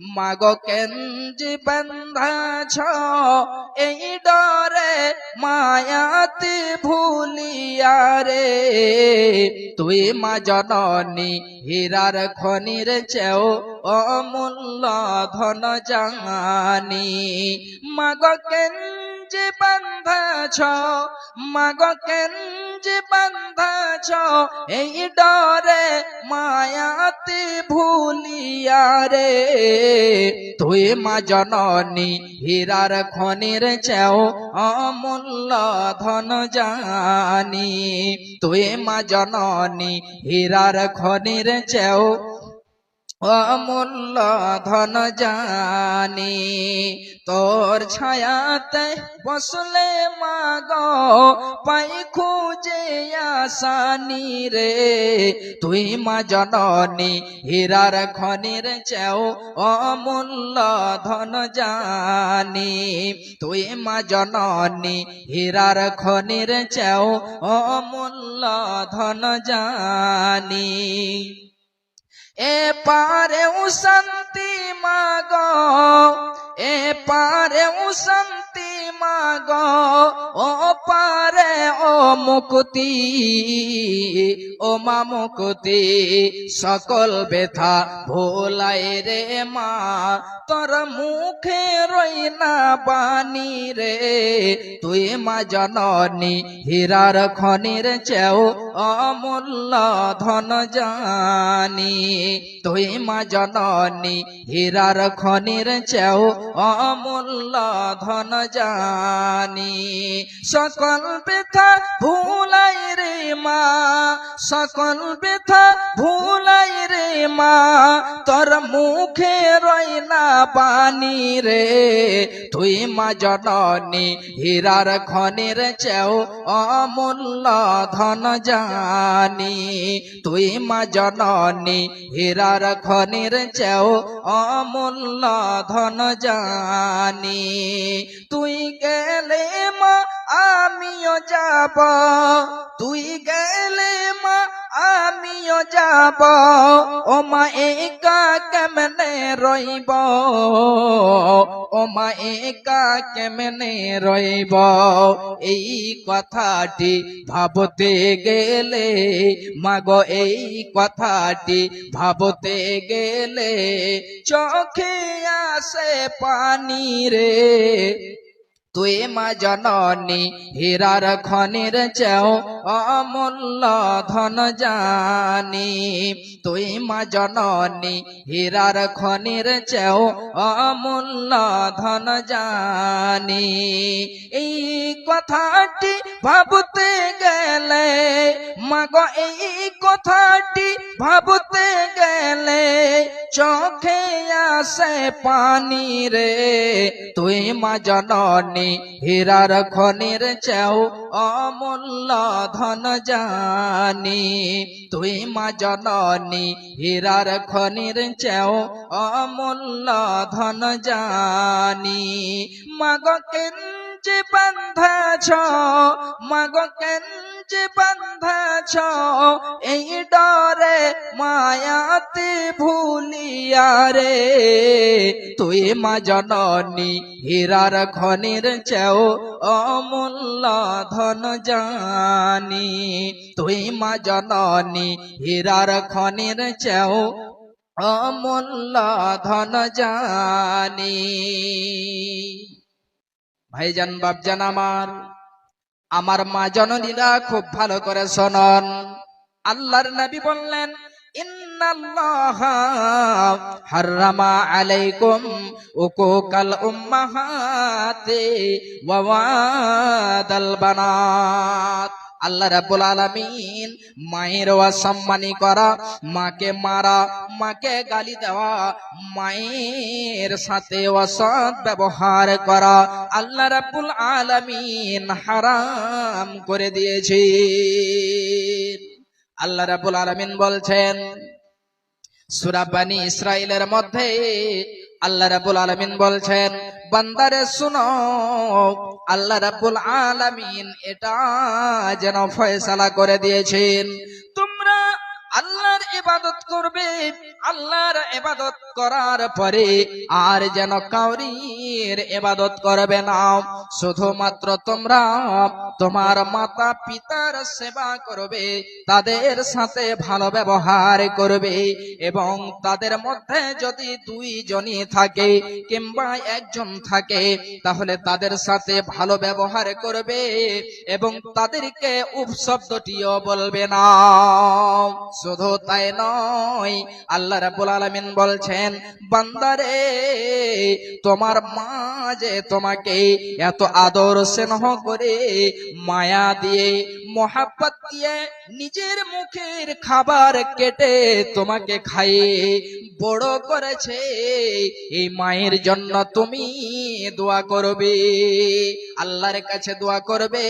মাগো কেঞ্জি বন্ধাছ, এই ডরে মায়াতি ভুলিয়া রে। তুই মা জননী, হীরার খনির চেও অমূল্য ধন জানি। মাগ কেঞ্জি বন্ধাছ মাগ কেঞ্জি বন্ধাছ এই ডরে মায়াতি ভুলিয়া রে। তুই মা জননী, হীরার খনির চেও অমূল্য ধন জানি। তুই মা জননী, হীরার খনির চেও অমূল্য ধন জানি, তোর ছায়াতে বসলে মাগ, পাই খুঁজে আসানি রে। তুই মা জননী, হীরার খনির চেও অমূল্য ধন জানি। তুই মা জননী, হীরার খনির চেও অমূল্য ধন জানি। এ পারে শান্তি মাগ এ পারে ও শান্তি মাগ, ও পারে ও মুক্তি, ও মা মুক্তি, সকল ব্যথা ভোলাই রে মা। তোর মুখে রই না বাণী রে, তুই মা জননী, হীরার খনির চেও অমূল্য ধন জানি। তুই মা জননী, হীরার খনির চেও অমূল্য ধন জানি, সকল ব্যথা ভুলাই রে মা, সকল ব্যথা ভুলাই রে মা, তোর মুখে রই না পানি রে। তুই মা জননী, হীরার খনির চেও অমূল্য ধন জানি। তুই মা জননী, হীরার খনির চেও অমূল্য ধন জানি তুই গেলে মা, আমিও যাব। তুই গেলে মা, আমিও যাব। ও মা, একা কেমনে রইব? ও মা একা কেমনে রইব? এই কথাটি ভাবতে গেলে, মাগো, এই কথাটি ভাবতে গেলে চোখে আসে পানি রে। তুই মা জননী হীরার খনির চেও অমূল্য ধন জানি। তুই মা জননী হীরার খনির চেও অমূল্য ধন জানি। এই কথাটি ভাবতে গেলে, মাগ, এই কথাটি ভাবতে গেলে চোখে আসে পানি রে। তুই মা জননী হীরার খনির চেও অমূল্য ধন জানি। তুই মা জননী, হীরার খনির চেও অমূল্য ধন জানি। মাগ কেঞ্চে বান্ধাছ মাগ কেঞ্চে বান্ধাছ এই ডরে মায়াতে ভুলিয়া রে, তুই মা জননী হীরার খনির চেও অমূল্য ধন জানি। তুই মা জননী হীরার খনির চেও অমূল্য ধন জানি। ভাইজান বাবজান আমার আমার মা জননীরা খুব ভালো করে শোনন। আল্লাহর নবী বললেন বানাত। আল্লাহ রাব্বুল আলামিন মায়ের অসম্মানী করা, মাকে মারা, মাকে গালি দেওয়া, মায়ের সাথে অসৎ ব্যবহার করা আল্লাহ রাব্বুল আলামিন হারাম করে দিয়েছে আল্লাহ রাব্বুল আলমিন বলছেন সূরা ইসরায়েলের মধ্যে আল্লাহ রাবুল আলমিন বলছেন, বান্দারে শুনো, আল্লাহ রাবুল আলমিন এটা যেন ফয়সালা করে দিয়েছেন। আল্লাহর ইবাদত করবে। আল্লাহর ইবাদত করার পরে আর যেন কাউরির ইবাদত করবে না। শুধুমাত্র তোমরা তোমার মাতা পিতার সেবা করবে, তাদের সাথে ভালো ব্যবহার করবে এবং তাদের মধ্যে যদি দুইজনই থাকে কিংবা একজন থাকে, তাহলে তাদের সাথে ভালো ব্যবহার করবে এবং তাদেরকে উপশব্দটিও বলবে না। শুধু তাই নয়, আল্লাহ রাবুল আলমিন বলছেন, বান্দারে, তোমার মা যে তোমাকে এত আদর স্নেহ করে, মায়া দিয়ে, মোহাব্বত দিয়ে নিজের মুখের খাবার কেটে তোমাকে খাইয়ে বড় করেছে, এই মায়ের জন্য তুমি দোয়া করবে, আল্লাহর কাছে দোয়া করবে,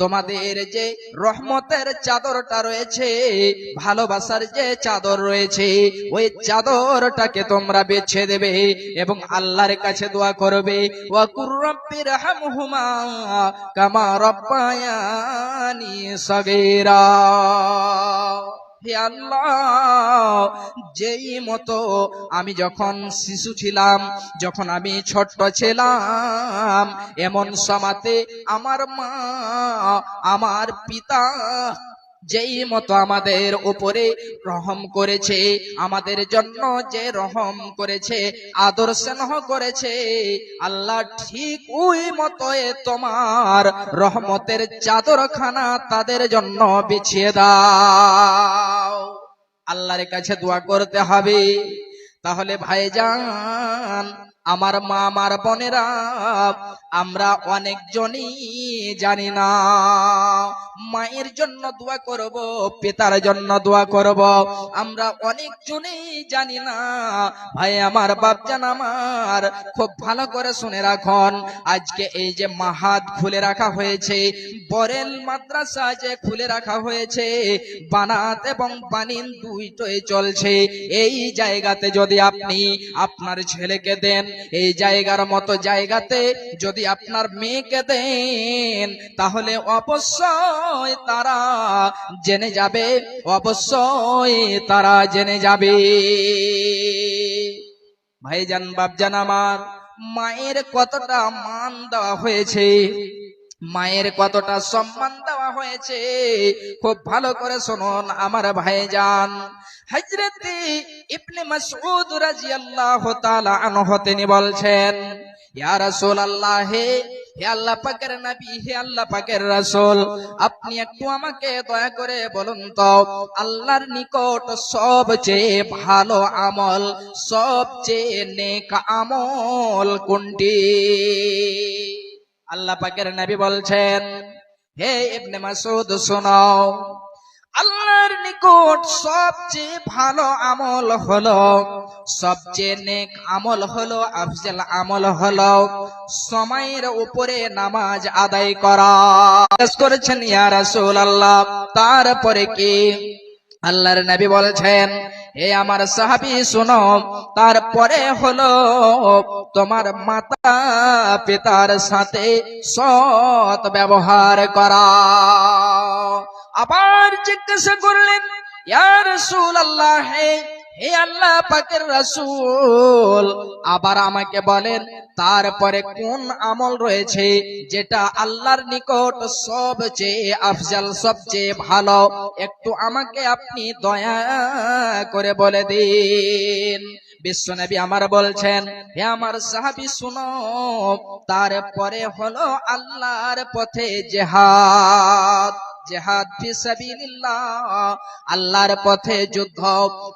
তোমাদের যে রহমতের চাদরটা রয়েছে, ভালোবাসার যে চাদর রয়েছে, ওই চাদরটাকে তোমরা বেছে দেবে এবং আল্লাহর কাছে দোয়া করবে কামা রব্বায়ানি সগীরা। হে আল্লাহ, যেই মতো আমি যখন শিশু ছিলাম, যখন আমি ছোট্ট ছিলাম, এমন সমাতে আমার মা, আমার পিতা যেই মতো আমাদের উপরে রহম করেছে, আমাদের জন্য যে রহম করেছে, আদর স্নেহ করেছে, আল্লাহ ঠিক ওই মতো তোমার রহমতের চাদরখানা তাদের জন্য বিছিয়ে দাও। আল্লাহর কাছে দোয়া করতে হবে। তাহলে ভাইজান, আমার মা, আমার বোনেরা আমরা অনেকজনই জানি না। মায়ের জন্য দোয়া করব, পিতার জন্য দোয়া করব। আমরা অনেকজনই জানি না। ভাই, আমার বাপজান আমার খুব ভালো করে শুনে রাখুন। আজকে এই যে মাহাত খুলে রাখা হয়েছে, বরেল মাদ্রাসা যে খুলে রাখা হয়েছে, বানাত এবং বানিন দুইটোই চলছে। এই জায়গাতে যদি আপনি আপনার ছেলেকে দেন, এই জায়গার মতো জায়গাতে যদি আপনার মেয়েকে দেন, তাহলে অবশ্যই তারা জেনে যাবে, অবশ্যই তারা জেনে যাবে। ভাইজান, বাপজান আমার, মায়ের কতটা মান দেওয়া হয়েছে, মায়ের কতটা সম্মান দেওয়া হয়েছে, খুব ভালো করে শুনুন আমার ভাইজান। হজরতে ইবনে মাসউদ রাদিয়াল্লাহু তাআলা আনহু তিনি বলছেন ইয়া রাসূলুল্লাহ, হে আল্লাহ পাকের নবী, হে আল্লাহ পাকের রাসূল, আপনি একটু আমাকে দয়া করে বলুন তো, আল্লাহর নিকট সবচেয়ে ভালো আমল, সবচেয়ে নেক আমল কোনটি? আল্লাহ পাকের নবী বলছেন, হে ইবনে মাসউদ শোনাও আল্লাহর নিকট সবচেয়ে ভালো আমল হলো, সবচেয়ে নেক আমল হলো, আফজল আমল হলো, সময়ের উপরে নামাজ আদায় করা। করেছেন, ইয়া রাসূলুল্লাহ, তারপরে কি? আল্লাহর নবী বলেছেন এ আমার সাহাবি, শোনো, তারপরে হলো, তোমার মাতা পিতার সাথে সৎ ব্যবহার করা। আবার জিজ্ঞাসা করলেন, ইয়া রাসূলুল্লাহ, হে হে আল্লাহ পাকের রাসূল? আবার আমাকে বলেন, তারপরে কোন আমল রয়েছে যেটা আল্লাহর নিকট সবচেয়ে আফজাল, সবচেয়ে ভালো? একটু আমাকে আপনি দয়া করে বলে দিন। বিশ্বনবী আমার বলছেন, হে আমার সাহাবি, শুনো, তারপরে হলো আল্লাহর পথে জেহাদ। জেহাদ আল্লাহর পথে যুদ্ধ,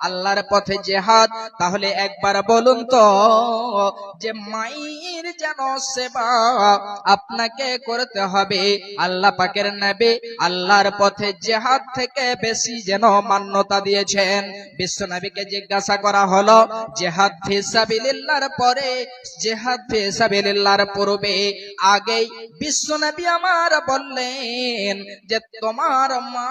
আল্লাহর পথে জেহাদ। তাহলে একবার বলুন তো, যে মায়ের যেন সেবা আপনাকে করতে হবে, আল্লাহ পাকের নেবে আল্লাহর পথে জেহাদ থেকে বেশি যেন মান্যতা দিয়েছেন। বিশ্ব নবীকে জিজ্ঞাসা করা হলো, জেহাদ ফি সাবিলিল্লাহর পরে, জেহাদ ফি সাবিলিল্লাহর পূর্বে আগেই বিশ্ব নবী আমার বললেন যে তোমার মা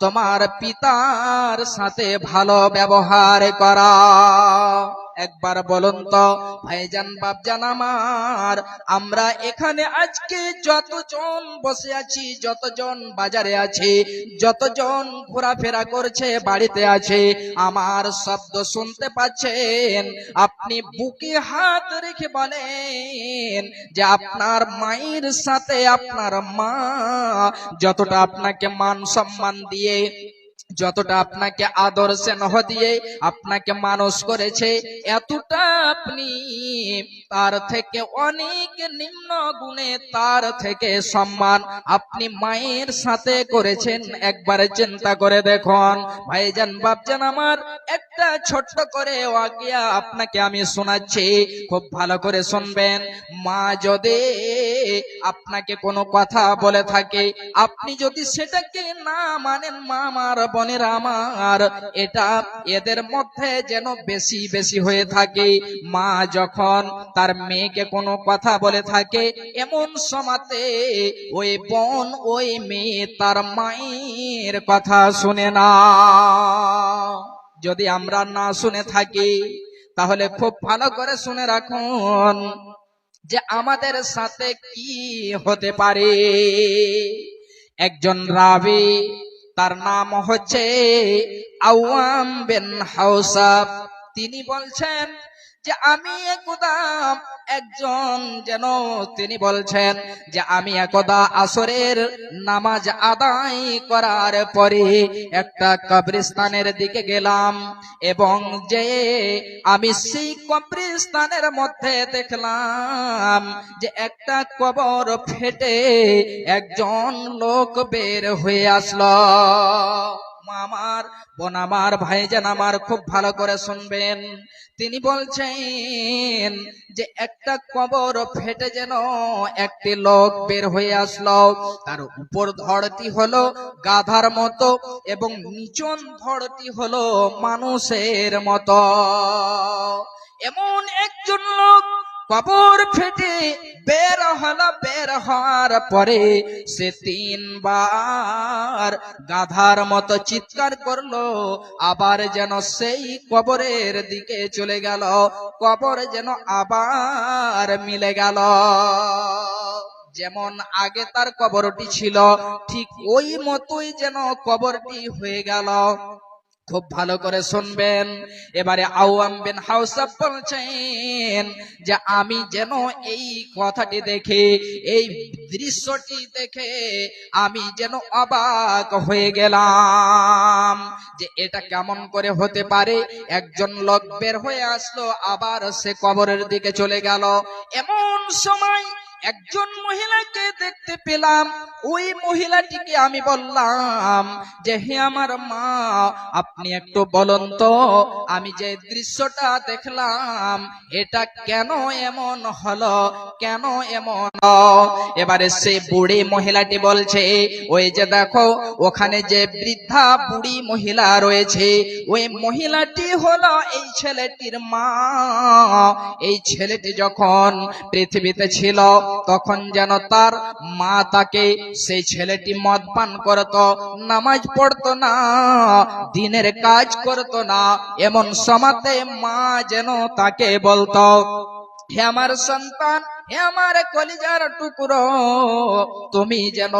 তোমার পিতার সাথে ভালো ব্যবহার করা। একবার বলুন তো, ভাইজান, বাপজান আমার, আমরা এখানে আজকে যতজন বসে আছি, যতজন বাজারে আছে, যতজন ঘোরাফেরা করছে, বাড়িতে আছে, আমার শব্দ শুনতে পাচ্ছেন, আপনি বুকে হাত রেখে বলেন যে আপনার মায়ের সাথে আপনার মা যতটা আপনাকে মান সম্মান দিয়ে যতটা আপনাকে আদর স্নেহ দিয়ে আপনাকে মানুষ করেছে, এতটা আপনি তার থেকে অনেক নিম্ন গুণে তার থেকে সম্মান আপনি মায়ের সাথে করেছেন। একবারে চিন্তা করে দেখুন, ভাইজান, বাপজান আমার একটা ছোট্ট করে ওয়াকিয়া আপনাকে আমি শোনাচ্ছি। খুব ভালো করে শুনবেন। মা যদি আপনাকে কোনো কথা বলে থাকে, আপনি যদি সেটাকে না মানেন মা আমার বোনেরা আমার, এটা এদের মধ্যে যেন বেশি বেশি হয়ে থাকে। মা যখন তার মেয়েকে কোনো কথা বলে থাকে, এমন সমাতে ওই বোন, ওই মেয়ে তার মায়ের কথা শুনে না। যদি আমরা না শুনে থাকি, তাহলে খুব ভালো করে শুনে রাখুন যে আমাদের সাথে কি হতে পারে। একজন রাবি, তার নাম হচ্ছে আওয়াম বিন হাউসাব তিনি বলছেন যে আমি একদা একজন যেন তিনি বলছেন যে আমি একদা আসরের নামাজ আদায় করার পরে একটা কবরস্থানের দিকে গেলাম এবং যে আমি সেই কবরস্থানের মধ্যে দেখলাম যে একটা কবর ফেটে একজন লোক বের হয়ে আসলো। মামার বোন আমার, ভাইজান আমার খুব ভালো করে শুনবেন। তিনি বলছেন যে, একটা কবর ফেটে যেন একটি লোক বের হয়ে আসলো। তার উপর ধরটি হলো গাধার মতো এবং নিচন ধরটি হলো মানুষের মতো। এমন একজন লোক কবর ফেটে বের হলো, বের হওয়ার পরে সে তিনবার গাধার মতো চিৎকার করল, আবার যেন সেই কবরের দিকে চলে গেল, কবর যেন আবার মিলে গেল। যেমন আগে তার কবরটি ছিল, ঠিক ওই মতোই যেন কবরটি হয়ে গেল। খুব ভালো করে শুনবেন। এবারে আওয়াম বিন হাউসাব বলছেন যে, আমি যেন এই কথাটি দেখে, এই দৃশ্যটি দেখে আমি যেন অবাক হয়ে গেলাম যে, এটা কেমন করে হতে পারে? একজন লোক বের হয়ে আসলো, আবার সে কবরের দিকে চলে গেল। এমন সময় একজন মহিলাকে দেখতে পেলাম ওই মহিলাটিকে আমি বললাম যে, হে আমার মা, আপনি একটু বলুন তো, আমি যে দৃশ্যটা দেখলাম, এটা কেন এমন হলো, কেন এমন? এবারে সে বুড়ি মহিলাটি বলছে, ওই যে দেখো, ওখানে যে বৃদ্ধা বুড়ি মহিলা রয়েছে, ওই মহিলাটি হলো এই ছেলেটির মা এই ছেলেটি যখন পৃথিবীতে ছিল তখন যেন তার মা তাকে সেই ছেলেটি মদ পান করত, নামাজ পড়তো না, দিনের কাজ করতো না, এমন সমাতে মা যেন তাকে বলতো, হে আমার সন্তান, হে আমার কলিজার টুকরো, তুমি যেন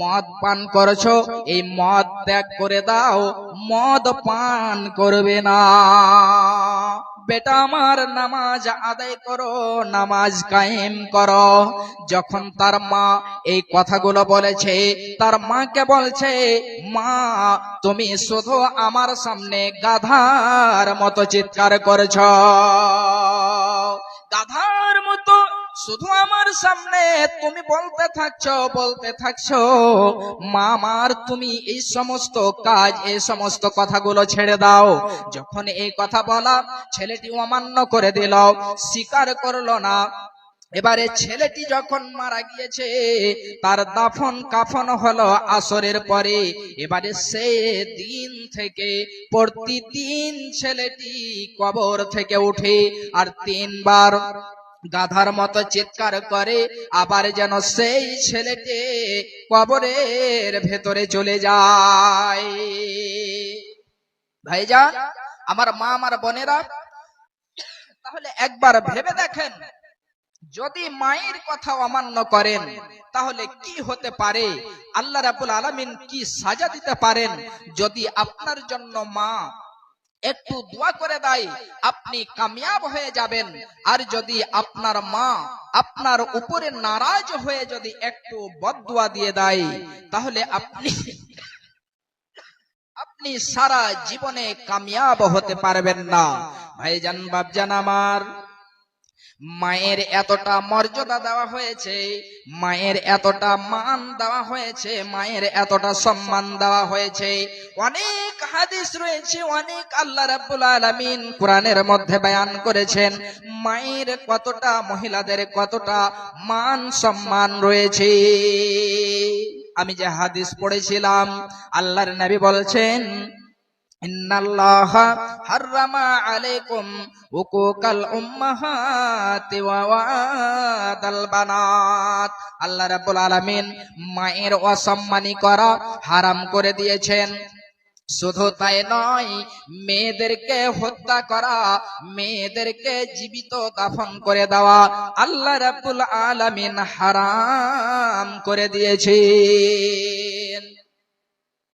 মদ পান করছ, এই মদ ত্যাগ করে দাও, মদ পান করবে না। বেটা আমার নামাজ আদায় করো, নামাজ কায়েম করো। যখন তার মা এই কথাগুলো বলেছে, তার মাকে বলছে, মা, তুমি শুধু আমার সামনে গাধার মতো চিৎকার করছ। গাধার মতো শুধু আমার সামনে তুমি বলতে থাকছো বলতে থাকছো, মামার তুমি এই সমস্ত কাজ, এই সমস্ত কথাগুলো ছেড়ে দাও। যখন এই কথা বলা ছেলেটি অমান্য করে দিল, স্বীকার করল না। এবারে ছেলেটি যখন মারা গিয়েছে, তার দাফন কাফন হলো আসরের পরে। এবারে সে দিন থেকে, প্রতিদিন ছেলেটি কবর থেকে উঠে, আর তিনবার গাধার মতো চিৎকার করে, আবার যেন সেই ছেলেটি কবরের ভেতরে চলে যায়। ভাইজান, আমার মা, আমার বোনেরা, তাহলে একবার ভেবে দেখেন, যদি মায়ের কথা অমান্য করেন, তাহলে কি হতে পারে? আল্লাহ রাব্বুল আলামিন কি সাজা দিতে পারেন? যদি আপনার জন্য মা একটু দোয়া করে দেয়, আপনি কামিয়াব হয়ে যাবেন। আর যদি আপনার মা আপনার উপরে নারাজ হয়ে যদি একটু বদুয়া দিয়ে দেয়, তাহলে আপনি আপনি সারা জীবনে কামিয়াব হতে পারবেন না। ভাইজান বাবজান আমার মায়ের এতটা মর্যাদা দেওয়া হয়েছে, মায়ের এতটা মান দেওয়া হয়েছে, মায়ের এতটা সম্মান দেওয়া হয়েছে। অনেক হাদিস রয়েছে, অনেক আল্লাহ রাব্বুল আলামিন কোরআনের মধ্যে বয়ান করেছেন, মায়ের কতটা, মহিলাদের কতটা মান সম্মান রয়েছে। আমি যে হাদিস পড়েছিলাম, আল্লাহর নবী বলছেন আলাইকুম হুকুকাল উম্মাহাতি ওয়া ওয়াদাল বানাত আল্লাহ রাব্বুল আলামিন মায়ের অসম্মানী করা হারাম করে দিয়েছেন। শুধু তাই নয়, মেয়েদেরকে হত্যা করা, মেয়েদেরকে জীবিত দাফন করে দেওয়া আল্লাহ রাব্বুল আলামিন হারাম করে দিয়েছে